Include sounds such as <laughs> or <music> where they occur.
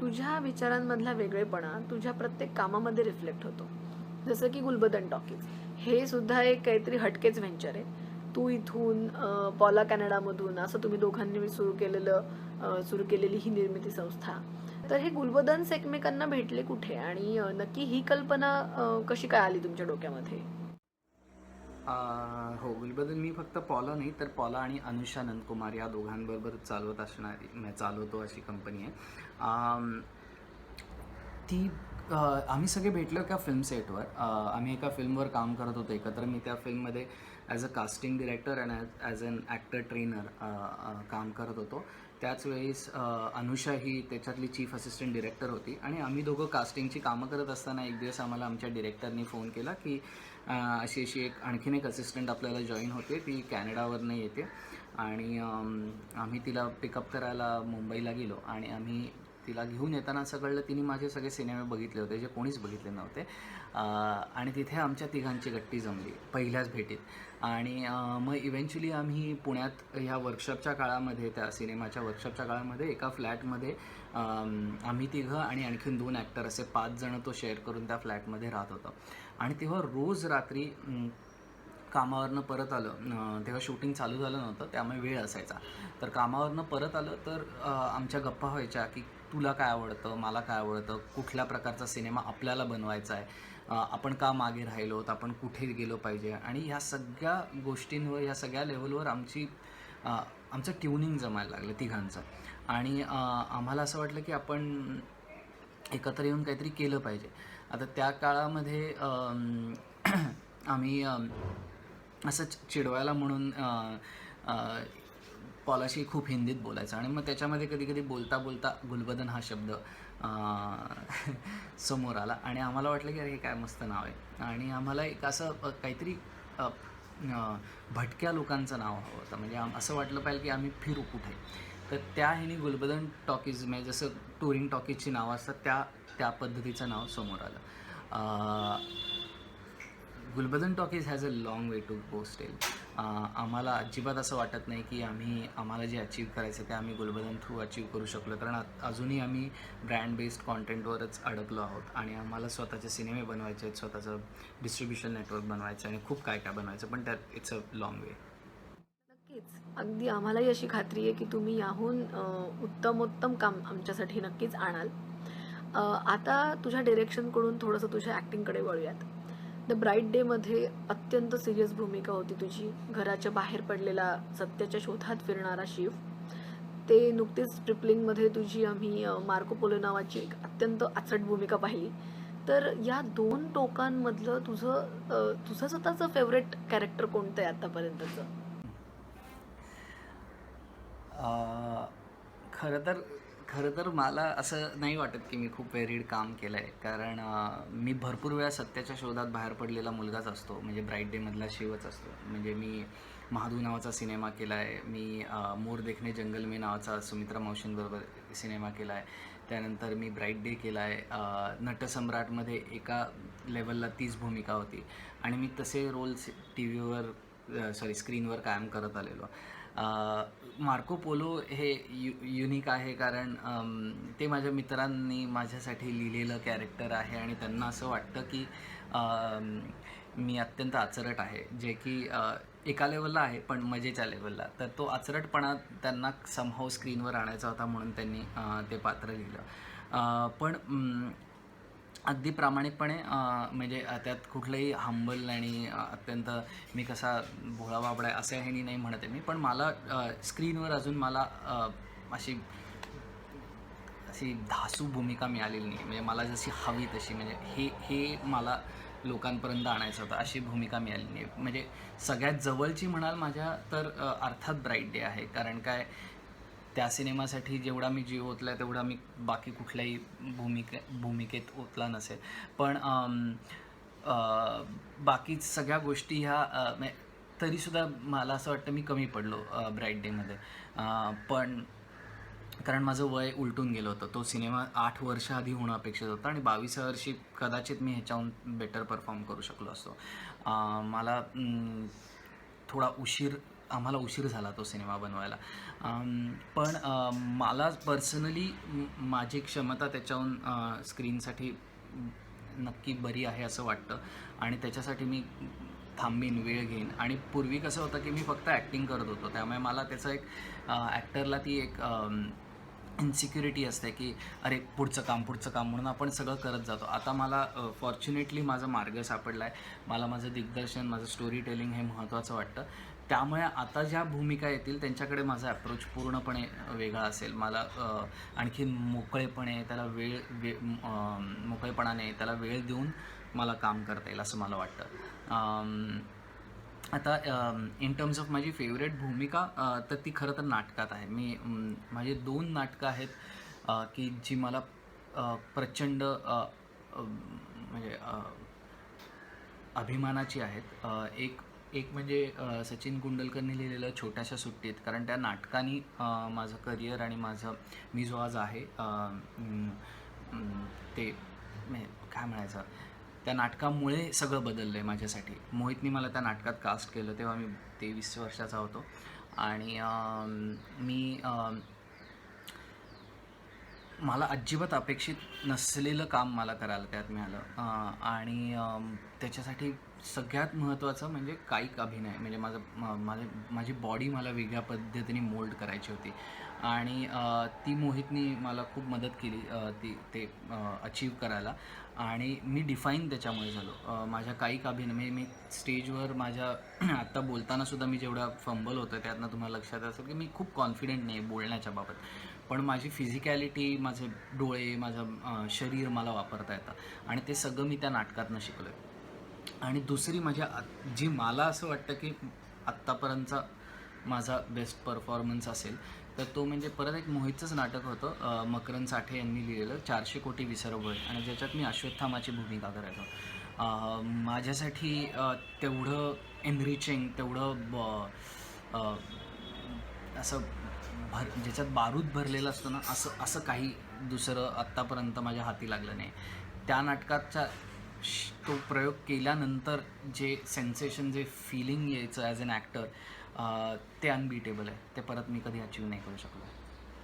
तुझ्या विचारांमधला वेगळेपणा तुझ्या प्रत्येक कामामध्ये रिफ्लेक्ट होतो. जसं की गुलबदन टॉकीज. हे सुद्धा एक काहीतरी हटकेच व्हेंचर आहे. तू इथून पॉला कॅनडामधून असं तुम्ही दोघांनी सुरू केलेलं सुरू केलेली ही निर्मिती संस्था. तर हे गुलबदन्स एकमेकांना भेटले कुठे? आणि नक्की ही कल्पना कशी काय आली तुमच्या डोक्यामध्ये? हो गुलबदन मी फक्त पॉला नाही तर पॉला आणि अनुषा नंदकुमार या दोघांबरोबर चालवत असणारी चालवतो अशी कंपनी आहे. ती आम्ही सगळे भेटलो एका फिल्म सेटवर आम्ही एका फिल्मवर काम करत होतो एकत्र. मी त्या फिल्ममध्ये as a casting director and as an actor trainer काम करत होतो. त्याच वेळेस अनुषा ही त्याच्यातली चीफ असिस्टंट डिरेक्टर होती आणि आम्ही दोघं कास्टिंगची कामं करत असताना एक दिवस आम्हाला आमच्या डिरेक्टरनी फोन केला की अशी अशी एक आणखीन एक असिस्टंट आपल्याला जॉईन होते. ती कॅनडावरनं येते. आणि आम्ही तिला पिकअप करायला मुंबईला गेलो आणि आम्ही तिला घेऊन येताना असं कळलं तिने माझे सगळे सिनेमे बघितले होते जे कोणीच बघितले नव्हते. आणि तिथे आमच्या तिघांची गट्टी जमली पहिल्याच भेटीत. आणि मग इव्हेंच्युअली आम्ही पुण्यात ह्या वर्कशॉपच्या काळामध्ये त्या सिनेमाच्या वर्कशॉपच्या काळामध्ये एका फ्लॅटमध्ये आम्ही तिघं आणि आणखीन दोन ॲक्टर असे पाच जणं तो शेअर करून त्या फ्लॅटमध्ये राहत होतो. आणि तेव्हा रोज रात्री कामावरनं परत आलं तेव्हा शूटिंग चालू झालं नव्हतं त्यामुळे वेळ असायचा. तर कामावरनं परत आलं तर आमच्या गप्पा व्हायच्या की तुला काय आवडतं मला काय आवडतं कुठल्या प्रकारचा सिनेमा आपल्याला बनवायचा आहे आपण का मागे राहिलो तर आपण कुठे गेलो पाहिजे? आणि ह्या सगळ्या गोष्टींवर ह्या सगळ्या लेवलवर आमची आमचं ट्युनिंग जमायला लागलं तिघांचं. आणि आम्हाला असं वाटलं की आपण एकत्र येऊन काहीतरी केलं पाहिजे. आता त्या काळामध्ये <clears throat> आम्ही असं चि- चिडवायला म्हणून पॉलाशी खूप हिंदीत बोलायचं. आणि मग त्याच्यामध्ये कधी कधी बोलता बोलता गुलबदन हा शब्द <laughs> समोर आला. आणि आम्हाला वाटलं की अरे हे काय मस्त नाव आहे. आणि आम्हाला एक असं काहीतरी भटक्या लोकांचं नाव हवं होतं. म्हणजे आम- असं वाटलं पाहिजे की आम्ही फिरू कुठे. तर त्या ह्यानी गुलबदन टॉकीज म्हणजे जसं टुरिंग टॉकीजची नावं असतात त्या त्या पद्धतीचं नाव समोर आलं. Gulbadan talkies has a long way to go स्टेल आम्हाला अजिबात असं वाटत नाही की आम्ही आम्हाला जे अचीव करायचं ते आम्ही गुलबदन थ्रू अचीव करू शकलो. कारण अजूनही आम्ही ब्रँड बेस्ड कॉन्टेंटवरच अडकलो आहोत. आणि आम्हाला स्वतःचे सिनेमे बनवायचे आहेत स्वतःचं डिस्ट्रीब्युशन नेटवर्क बनवायचं आणि खूप काय काय बनवायचं पण त्यात इट्स अ लाँग वे नक्कीच. अगदी आम्हालाही अशी खात्री आहे की तुम्ही याहून उत्तमोत्तम काम आमच्यासाठी नक्कीच आणाल. आता तुझ्या डिरेक्शनकडून थोडंसं तुझ्या ॲक्टिंगकडे वळूयात. द ब्राईट डेमध्ये अत्यंत सिरियस भूमिका होती तुझी. घराच्या बाहेर पडलेला सत्याच्या शोधात फिरणारा शिव. ते नुकतीच ट्रिपलिंगमध्ये तुझी आम्ही मार्कोपोलो नावाची एक अत्यंत आचट भूमिका पाहिली. तर या दोन टोकांमधलं तुझं तुझं स्वतःचं फेवरेट कॅरेक्टर कोणतं आहे आतापर्यंतचं? खरं तर खरं तर मला असं नाही वाटत की मी खूप वेरीड काम केलं आहे कारण मी भरपूर वेळा सत्याच्या शोधात बाहेर पडलेला मुलगाच असतो. म्हणजे ब्राईट डेमधला शिवच असतो. म्हणजे मी महादू नावाचा सिनेमा केला आहे मी मोर देखणे जंगल मे नावाचा सुमित्रा मावशींबरोबर सिनेमा केला आहे त्यानंतर मी ब्राईट डे केला आहे नटसम्राटमध्ये एका लेवलला तीच भूमिका होती. आणि मी तसे रोल्स टी व्हीवर सॉरी स्क्रीनवर कायम करत आलेलो. मार्को पोलो हे यु युनिक आहे कारण ते माझ्या मित्रांनी माझ्यासाठी लिहिलेलं कॅरेक्टर आहे आणि त्यांना असं वाटतं की मी अत्यंत आचरट आहे. जे की एका लेवलला आहे पण मजेच्या लेवलला तर तो आचरटपणा त्यांना समहाऊ स्क्रीनवर आणायचा होता म्हणून त्यांनी ते पात्र लिहिलं. पण अगदी प्रामाणिकपणे म्हणजे त्यात कुठलंही हंबल आणि अत्यंत मी कसा भोळा बाबडा आहे असं ह्यानी नाही म्हणत आहे मी. पण मला स्क्रीनवर अजून मला अशी अशी धासू भूमिका मिळालेली नाही. म्हणजे मला जशी हवी तशी म्हणजे हे हे मला लोकांपर्यंत आणायचं होतं अशी भूमिका मिळाली नाही. म्हणजे सगळ्यात जवळची म्हणाल माझ्या तर अर्थात ब्राईट डे आहे. कारण काय त्या सिनेमासाठी जेवढा मी जीव ओतला तेवढा मी बाकी कुठल्याही भूमिके भूमिकेत ओतला नसेल. पण बाकी सगळ्या गोष्टी ह्या तरीसुद्धा मला असं वाटतं मी कमी पडलो ब्राईट डेमध्ये पण कारण माझं वय उलटून गेलं होतं. तो सिनेमा आठ वर्ष आधी होणं अपेक्षित होतं आणि बावीस वर्षी कदाचित मी ह्याच्याहून बेटर परफॉर्म करू शकलो असतो. मला थोडा उशीर आम्हाला उशीर झाला तो सिनेमा बनवायला. पण मला पर्सनली माझी क्षमता त्याच्याहून स्क्रीनसाठी नक्की बरी आहे असं वाटतं. आणि त्याच्यासाठी मी थांबीन वेळ घेईन. आणि पूर्वी कसं होतं की मी फक्त ॲक्टिंग करत होतो. त्यामुळे मला त्याचं एक ॲक्टरला ती एक इन्सिक्युरिटी असते की अरे पुढचं काम पुढचं काम म्हणून आपण सगळं करत जातो. आता मला फॉर्च्युनेटली माझा मार्ग सापडला आहे मला माझं दिग्दर्शन माझं स्टोरी टेलिंग हे महत्त्वाचं वाटतं. त्यामुळे आता ज्या भूमिका येतील त्यांच्याकडे माझा अप्रोच पूर्णपणे वेगळा असेल. मला आणखी मोकळेपणे त्याला वेळ वे मोकळेपणाने त्याला वेळ देऊन मला काम करता येईल असं मला वाटतं. आता इन टर्म्स ऑफ माझी फेवरेट भूमिका तर ती खरं तर नाटकात आहे. मी माझे दोन नाटकं आहेत की जी मला प्रचंड म्हणजे अभिमानाची आहेत. एक एक म्हणजे सचिन कुंडलकरने लिहिलेलं छोट्याशा सुट्टीत कारण त्या नाटकाने माझं करिअर आणि माझं मी जो आज आहे ते म्हणजे, काय म्हणायचं? त्या नाटकामुळे सगळं बदललं आहे माझ्यासाठी. मोहितनी मला त्या नाटकात कास्ट केलं तेव्हा मी तेवीस वर्षाचा होतो. आणि मी मला अजिबात अपेक्षित नसलेलं काम मला करायला त्यात मिळालं. आणि त्याच्यासाठी सगळ्यात महत्त्वाचं म्हणजे कायिक अभिनय. म्हणजे माझं म- माझे माझी बॉडी मला वेगळ्या पद्धतीने मोल्ड करायची होती. आणि ती मोहितनी मला खूप मदत केली ती ते अचीव करायला. आणि मी डिफाईन त्याच्यामुळे झालो. माझ्या कायिक अभिनय म्हणजे मी स्टेजवर माझ्या <clears throat> आत्ता बोलतानासुद्धा मी जेवढा फंबल होतं त्यातनं तुम्हाला लक्षात असेल की मी खूप कॉन्फिडंट नाही बोलण्याच्या बाबत. पण माझी फिजिकॅलिटी माझे डोळे माझं शरीर मला वापरता येतं. आणि ते सगळं मी त्या नाटकातनं शिकलो आहे आणि दुसरी म्हणजे माझ्या जी मला असं वाटतं की आत्तापर्यंतचा माझा बेस्ट परफॉर्मन्स असेल तर तो म्हणजे परत एक मोहितचंच नाटक होतं मकरन मकरंद साठे यांनी लिहिलेलं चारशे कोटी विसरबळ आणि ज्याच्यात मी अश्वत्थामाची भूमिका करायचो. माझ्यासाठी तेवढं एनरिचिंग तेवढं असं भर ज्याच्यात बारूद भरलेलं असतं ना असं असं काही दुसरं आत्तापर्यंत माझ्या हाती लागलं नाही. त्या नाटकाचा श- तो प्रयोग केल्यानंतर जे सेन्सेशन जे फिलिंग यायचं ॲज अन ॲक्टर ते अनबीटेबल आहे. ते परत मी कधी अचीव नाही करू शकलो.